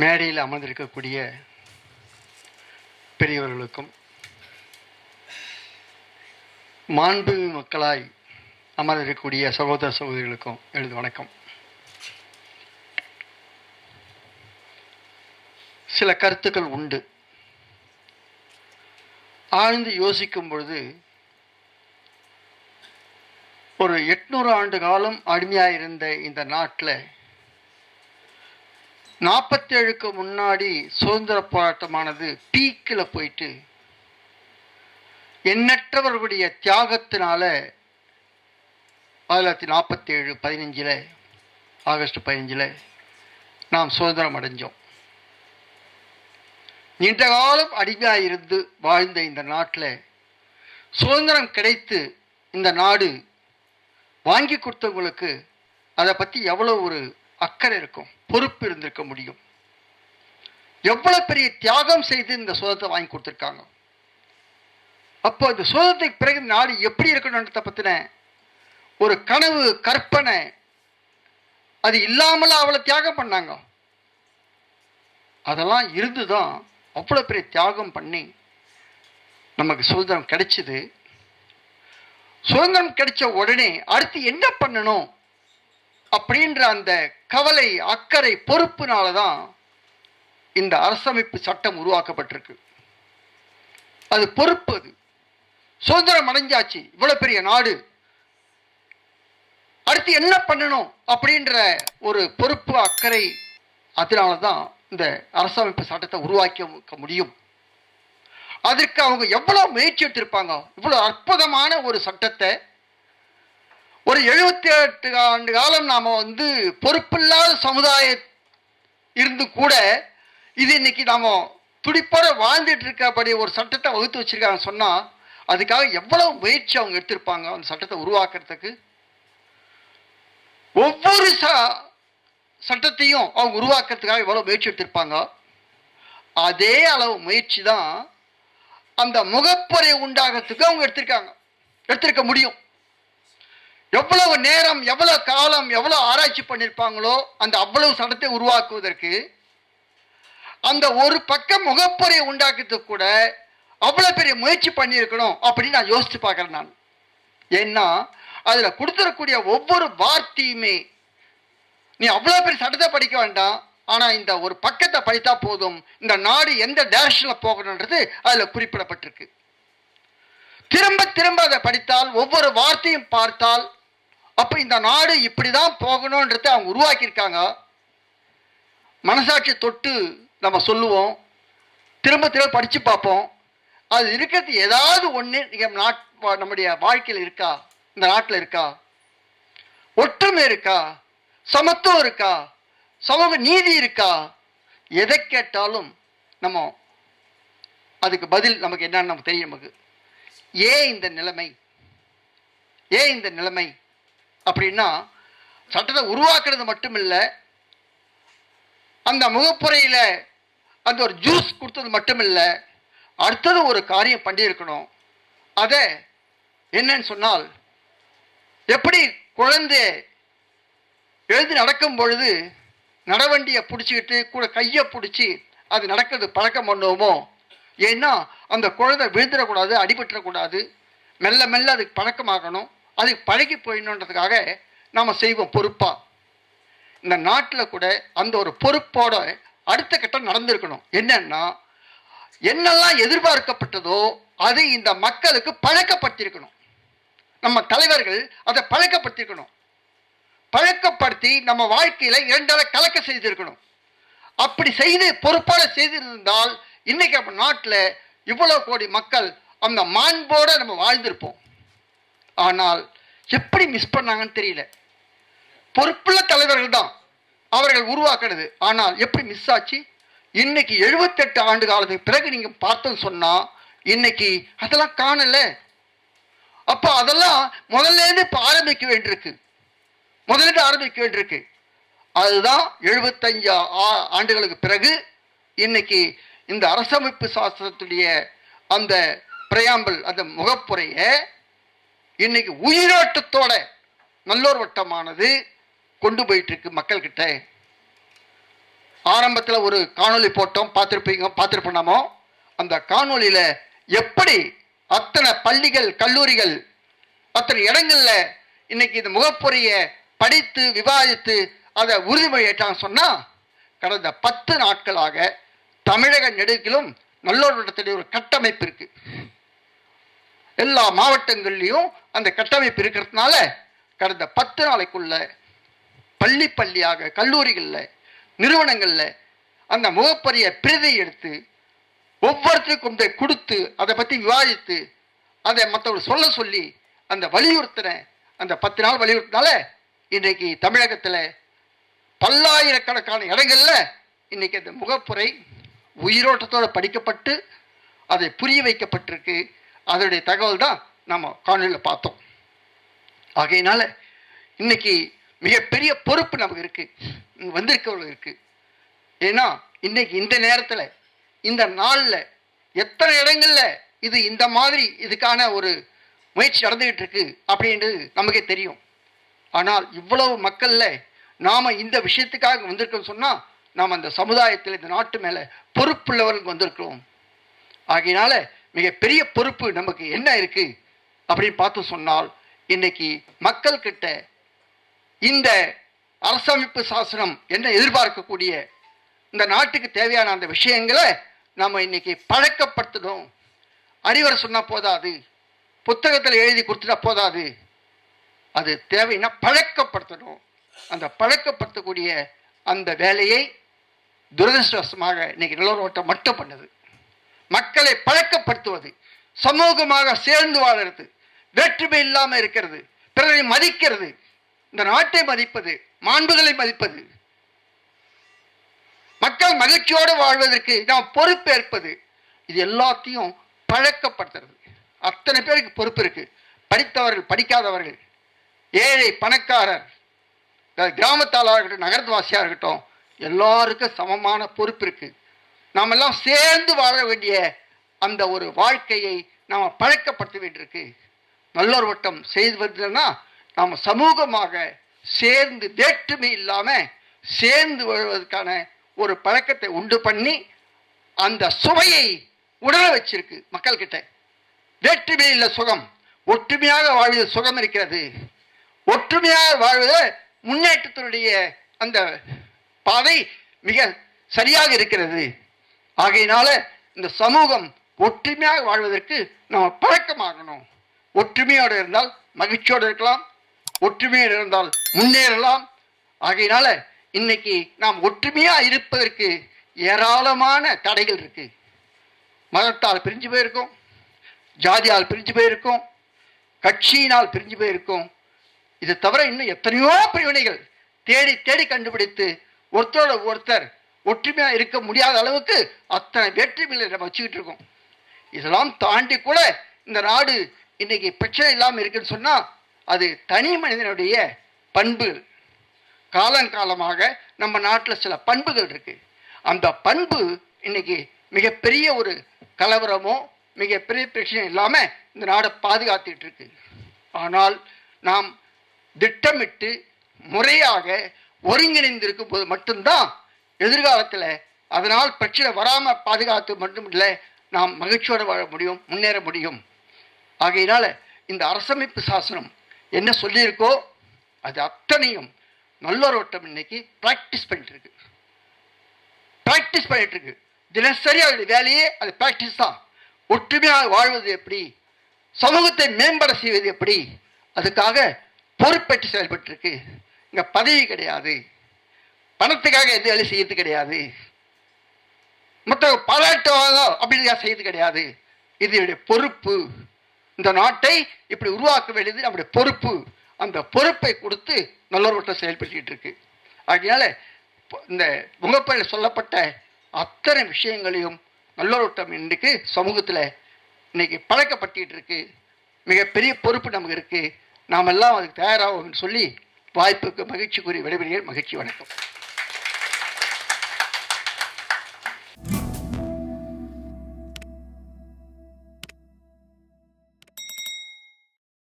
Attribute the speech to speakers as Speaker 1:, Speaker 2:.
Speaker 1: மேடையில் அமர்ந்திருக்கக்கூடிய பெரியவர்களுக்கும் மாண்பு மக்களாய் அமர்ந்திருக்கக்கூடிய சகோதர சகோதரிகளுக்கும் எழுது வணக்கம். சில கருத்துக்கள் உண்டு. ஆழ்ந்து யோசிக்கும் பொழுது ஒரு எட்நூறு ஆண்டு காலம் அடிமையாக இருந்த இந்த நாட்டில் நாற்பத்தேழுக்கு முன்னாடி சுதந்திர போராட்டமானது பீக்கில் போயிட்டு எண்ணற்றவர்களுடைய தியாகத்தினால ஆயிரத்தி தொள்ளாயிரத்தி நாற்பத்தேழு பதினஞ்சில் ஆகஸ்ட் பதினஞ்சில் நாம் சுதந்திரம் அடைஞ்சோம். நீண்ட காலம் அடிமையாக இருந்து வாழ்ந்த இந்த நாட்டில் சுதந்திரம் கிடைத்து இந்த நாடு வாங்கி கொடுத்தவங்களுக்கு அதை பற்றி எவ்வளோ ஒரு அக்கறை இருக்கும்? பொறுப்பு இருந்திருக்க முடியும். எவ்வளோ பெரிய தியாகம் செய்து இந்த சுதத்தை வாங்கி கொடுத்துருக்காங்க. அப்போ இந்த சுதத்துக்கு பிறகு நாடு எப்படி இருக்கணுன்றத பற்றின ஒரு கனவு கற்பனை அது இல்லாமல் அவ்வளோ தியாகம் பண்ணாங்க. அதெல்லாம் இருந்து தான் அவ்வளோ பெரிய தியாகம் பண்ணி நமக்கு சுதந்திரம் கிடைச்சிது. சுதந்திரம் கிடைச்ச உடனே அடுத்து என்ன பண்ணணும்? அப்படின்ற அந்த கவலை அக்கறை பொறுப்புனால தான் இந்த அரசமைப்பு சட்டம் உருவாக்கப்பட்டிருக்கு. அது பொறுப்பு அது. சுதந்திரம் அடைஞ்சாச்சு. இவ்வளவு பெரிய நாடு. அடுத்து என்ன பண்ணணும் அப்படின்ற ஒரு பொறுப்பு அக்கறை அதனால தான் இந்த அரசமைப்பு சட்டத்தை உருவாக்க முடியும். அதற்கு அவங்க எவ்வளோ முயற்சி எடுத்திருப்பாங்க? இவ்வளோ அற்புதமான ஒரு சட்டத்தை ஒரு எழுபத்தி எட்டு ஆண்டு காலம் நாம் வந்து பொறுப்பில்லாத சமுதாய இருந்து கூட இது இன்னைக்கு நாம் துடிப்போட வாழ்ந்துட்டு இருக்கபடி ஒரு சட்டத்தை வகுத்து வச்சிருக்காங்க சொன்னால் அதுக்காக எவ்வளவு முயற்சி அவங்க எடுத்திருப்பாங்க அந்த சட்டத்தை உருவாக்குறதுக்கு? ஒவ்வொரு ச சட்டத்தையும் அவங்க உருவாக்குறதுக்காக எவ்வளவு முயற்சி எடுத்திருப்பாங்க? அதே அளவு முயற்சி தான் அந்த முகப்பொறை உண்டாகிறதுக்கு அவங்க எடுத்திருக்காங்க. எடுத்திருக்க முடியும். எவ்வளவு நேரம் எவ்வளவு காலம் எவ்வளவு ஆராய்ச்சி பண்ணியிருப்பாங்களோ அந்த அவ்வளவு சடத்தை உருவாக்குவதற்கு அந்த ஒரு பக்கம் முகப்பொறையை உண்டாக்குறதுக்கு கூட அவ்வளோ பெரிய முயற்சி பண்ணியிருக்கணும் அப்படின்னு நான் யோசித்து பார்க்குறேன் நான். ஏன்னா அதில் கொடுத்துடக்கூடிய ஒவ்வொரு வார்த்தையுமே நீ அவ்வளோ பெரிய சட்டத்தை படிக்க வேண்டாம் ஆனால் இந்த ஒரு பக்கத்தை படித்தா போதும் இந்த நாடு எந்த டைரக்ஷனில் போகணுன்றது அதில் குறிப்பிடப்பட்டிருக்கு. திரும்ப திரும்ப அதை படித்தால் ஒவ்வொரு வார்த்தையும் பார்த்தால் அப்போ இந்த நாடு இப்படி தான் போகணுன்றதை அவங்க உருவாக்கியிருக்காங்க. மனசாட்சி தொட்டு நம்ம சொல்லுவோம். திரும்ப திரும்ப படித்து பார்ப்போம். அது இருக்கிறது ஏதாவது ஒன்று நீங்கள் நாட் நம்முடைய வாழ்க்கையில் இருக்கா? இந்த நாட்டில் இருக்கா? ஒற்றுமை இருக்கா? சமத்துவம் இருக்கா? சமூக நீதி இருக்கா? எதை கேட்டாலும் நம்ம அதுக்கு பதில் நமக்கு என்னன்னு நமக்கு தெரியும் நமக்கு. ஏன் இந்த நிலைமை? ஏன் இந்த நிலைமை? அப்படின்னா சட்டத்தை உருவாக்குறது மட்டும் இல்லை அந்த முகப்புறையில் அந்த ஒரு ஜூஸ் கொடுத்தது மட்டும் இல்லை அடுத்தது ஒரு காரியம் பண்ணியிருக்கணும். அதை என்னன்னு சொன்னால் எப்படி குழந்தை எழுதி நடக்கும் பொழுது நடவண்டியை பிடிச்சிக்கிட்டு கூட கையை பிடிச்சி அது நடக்கிறது பழக்கம் பண்ணுவோமோ? ஏன்னா அந்த குழந்தை விழுந்துடக்கூடாது அடிபட்டுறக்கூடாது மெல்ல மெல்ல அதுக்கு பழக்கமாகணும். அது பழகி போயிடணுன்றதுக்காக நாம் செய்வோம் பொறுப்பாக இந்த நாட்டில் கூட அந்த ஒரு பொறுப்போட அடுத்த கட்டம் நடந்திருக்கணும். என்னன்னா என்னெல்லாம் எதிர்பார்க்கப்பட்டதோ அது இந்த மக்களுக்கு பழக்கப்படுத்தியிருக்கணும். நம்ம தலைவர்கள் அதை பழக்கப்படுத்தியிருக்கணும். பழக்கப்படுத்தி நம்ம வாழ்க்கையில் இரண்டரை கலக்க செய்திருக்கணும். அப்படி செய்து பொறுப்பாக செய்திருந்தால் இன்னைக்கு நம்ம நாட்டில் இவ்வளோ கோடி மக்கள் அந்த மாண்போட நம்ம வாழ்ந்திருப்போம். ஆனால் எப்படி மிஸ் பண்ணாங்கன்னு தெரியல. பொறுப்புள்ள தலைவர்கள் தான் அவர்கள் உருவாக்குறது ஆனால் எப்படி மிஸ் ஆச்சு? இன்னைக்கு எழுபத்தெட்டு ஆண்டு காலத்துக்கு பிறகு நீங்க பார்த்தோன்னு சொன்னா இன்னைக்கு அதெல்லாம் காணல. அப்போ அதெல்லாம் முதல்ல இருந்து இப்போ ஆரம்பிக்க வேண்டியிருக்கு. முதலிட்டு ஆரம்பிக்க வேண்டியிருக்கு. அதுதான் எழுபத்தஞ்சு ஆ- ஆண்டுகளுக்கு பிறகு இன்னைக்கு இந்த அரசமைப்பு சாஸ்திரத்துடைய அந்த பிரயாம்பல் அந்த முகப்புரையை இன்னைக்கு உயிரோட்டத்தோட நல்லோர் வட்டமானது கொண்டு போயிட்டு இருக்கு மக்கள்கிட்ட. ஆரம்பத்தில் ஒரு காணொலி போட்டோம் பார்த்துருப்பீங்க பார்த்துருப்போம் அந்த காணொளியில் எப்படி அத்தனை பள்ளிகள் கல்லூரிகள் அத்தனை இடங்களில் இன்னைக்கு இந்த முகப்புரையை படித்து விவாதித்து அதை உறுதிமொழி சொன்னால் கடந்த பத்து நாட்களாக தமிழக நெடுகிலும் நல்லோரிடத்தில் ஒரு கட்டமைப்பு இருக்கு. எல்லா மாவட்டங்கள்லேயும் அந்த கட்டமைப்பு இருக்கிறதுனால கடந்த பத்து நாளைக்குள்ள பள்ளி பள்ளியாக கல்லூரிகளில் நிறுவனங்களில் அந்த முகப்பரிய பிரதி எடுத்து ஒவ்வொருத்தருக்கும் கொண்டு போய் கொடுத்து அதை பற்றி விவாதித்து அதை மற்றவர்கள் சொல்ல சொல்லி அந்த வலியுறுத்தின அந்த பத்து நாள் வலியுறுத்தினால இன்றைக்கு தமிழகத்தில் பல்லாயிரக்கணக்கான இடங்களில் இன்றைக்கி அந்த முகப்புரை உயிரோட்டத்தோடு படிக்கப்பட்டு அதை புரிய வைக்கப்பட்டிருக்கு. அதனுடைய தகவல் தான் நம்ம காணொலியில் பார்த்தோம். ஆகையினால இன்னைக்கு மிகப்பெரிய பொறுப்பு நமக்கு இருக்கு. வந்திருக்கவர்கள் இருக்குது இருக்கு. ஏன்னா இன்னைக்கு இந்த நேரத்தில் இந்த நாளில் எத்தனை இடங்களில் இது இந்த மாதிரி இதுக்கான ஒரு முயற்சி நடந்துகிட்டு இருக்கு அப்படின்றது நமக்கே தெரியும். ஆனால் இவ்வளவு மக்களில் நாம் இந்த விஷயத்துக்காக வந்திருக்கோம்னு சொன்னால் நாம் அந்த சமுதாயத்தில் இந்த நாட்டு மேலே பொறுப்புள்ளவர்களுக்கு வந்திருக்கிறோம். ஆகையினால மிகப்பெரிய பொறுப்பு நமக்கு என்ன இருக்குது அப்படின்னு பார்த்து சொன்னால் இன்னைக்கு மக்கள் கிட்ட இந்த அரசமைப்பு சாசனம் என்ன எதிர்பார்க்கக்கூடிய இந்த நாட்டுக்கு தேவையான அந்த விஷயங்களை நாம் இன்னைக்கு பழக்கப்படுத்தணும். அறிவுரை சொன்னால் போதாது. புத்தகத்தில் எழுதி கொடுத்துட்டா போதாது. அது தேவைன்னா பழக்கப்படுத்தணும். அந்த பழக்கப்படுத்தக்கூடிய அந்த வேலையை துரதிருஷ்டவசமாக இன்னைக்கு நிலவரோட்டம் மட்டும் பண்ணுது. மக்களை பழக்கப்படுத்துவது சமூகமாக சேர்ந்து வாழறது. வேற்றுமை இல்லாமல் இருக்கிறது. பிறரை மதிக்கிறது. இந்த நாட்டை மதிப்பது மாண்புகளை மதிப்பது. மக்கள் மகிழ்ச்சியோடு வாழ்வதற்கு நாம் பொறுப்பேற்பது. இது எல்லாத்தையும் பழக்கப்படுத்துறது. அத்தனை பேருக்கு பொறுப்பு இருக்கு. படித்தவர்கள் படிக்காதவர்கள். ஏழை பணக்காரர் அதாவது கிராமத்தாளாக இருக்கட்டும் நகரத்துவாசியாக இருக்கட்டும் எல்லாருக்கும் சமமான பொறுப்பு இருக்கு. நாமெல்லாம் சேர்ந்து வாழ வேண்டிய அந்த ஒரு வாழ்க்கையை நாம் பழக்கப்படுத்த வேண்டியிருக்கு நல்லொரு வட்டம் செய்து வருதுன்னா நாம் சமூகமாக சேர்ந்து வேற்றுமை இல்லாமல் சேர்ந்து வாழ்வதற்கான ஒரு பழக்கத்தை உண்டு பண்ணி அந்த சுவையை உணர வச்சிருக்கு மக்கள்கிட்ட. வேற்றுமை இல்லை சுகம். ஒற்றுமையாக வாழ்வதில் சுகம் இருக்கிறது. ஒற்றுமையாக வாழ்வது முன்னேற்றத்தினுடைய அந்த பாதை மிக சரியாக இருக்கிறது. ஆகையினால இந்த சமூகம் ஒற்றுமையாக வாழ்வதற்கு நம்ம பழக்கமாகணும். ஒற்றுமையோடு இருந்தால் மகிழ்ச்சியோடு இருக்கலாம் ஒற்றுமையோடு இருந்தால் முன்னேறலாம். ஆகையினால இன்னைக்கு நாம் ஒற்றுமையாக இருப்பதற்கு ஏராளமான தடைகள் இருக்கு. மதத்தால் பிரிஞ்சு போயிருக்கோம் ஜாதியால் பிரிஞ்சு போயிருக்கோம் கட்சியினால் பிரிஞ்சு போயிருக்கோம். இது தவிர இன்னும் எத்தனையோ பிரிவினைகள் தேடி தேடி கண்டுபிடித்து ஒருத்தரோட ஒருத்தர் ஒற்றுமையாக இருக்க முடியாத அளவுக்கு அத்தனை வேற்றுமைகளை நம்ம வச்சுக்கிட்டு இருக்கோம். இதெல்லாம் தாண்டி கூட இந்த நாடு இன்னைக்கு பிரச்சனை இல்லாமல் இருக்குன்னு சொன்னால் அது தனி மனிதனுடைய பண்பு. காலங்காலமாக நம்ம நாட்டில் சில பண்புகள் இருக்குது அந்த பண்பு இன்னைக்கு மிகப்பெரிய ஒரு கலவரமோ மிகப்பெரிய பிரச்சனை இல்லாமல் இந்த நாடை பாதுகாத்துட்டு இருக்கு. ஆனால் நாம் திட்டமிட்டு முறையாக ஒருங்கிணைந்திருக்கும் போது மட்டும்தான் எதிர்காலத்தில் அதனால் பிரச்சனை வராமல் பாதுகாத்து மட்டும் இல்லை நாம் மகிழ்ச்சியோடு வாழ முடியும் முன்னேற முடியும். ஆகையினால இந்த அரசமைப்பு சாசனம் என்ன சொல்லியிருக்கோ அது அத்தனையும் நல்லொரோட்டம் இன்னைக்கு ப்ராக்டிஸ் பண்ணிட்டு இருக்கு ப்ராக்டிஸ் பண்ணிட்டு இருக்கு தினசரி அவருடைய வேலையே அது ப்ராக்டிஸ் தான். ஒற்றுமையாக வாழ்வது எப்படி? சமூகத்தை மேம்பட செய்வது எப்படி? அதுக்காக பொறுப்பேற்று செயல்பட்டு இருக்கு இங்க பதவி கிடையாது. பணத்துக்காக எந்த வேலை செய்யறது கிடையாது. மற்ற பாராட்டுவாங்க அப்படின்னு செய்யறது கிடையாது. இது பொறுப்பு. இந்த நாட்டை இப்படி உருவாக்க வேண்டியது நம்முடைய பொறுப்பு. அந்த பொறுப்பை கொடுத்து நல்லொருவட்டம் செயல்பட்டு இருக்கு. அதனால இந்த முகப்பையில் சொல்லப்பட்ட அத்தனை விஷயங்களையும் நல்லொருவட்டம் இன்றைக்கு சமூகத்தில் இன்னைக்கு பழக்கப்பட்டு இருக்கு. மிகப்பெரிய பொறுப்பு நமக்கு இருக்கு. நாம் எல்லாம் அதுக்கு தயாராகும் சொல்லி வாய்ப்புக்கு மகிழ்ச்சி கூறி விடைபெறுகிறேன். மகிழ்ச்சி வணக்கம்.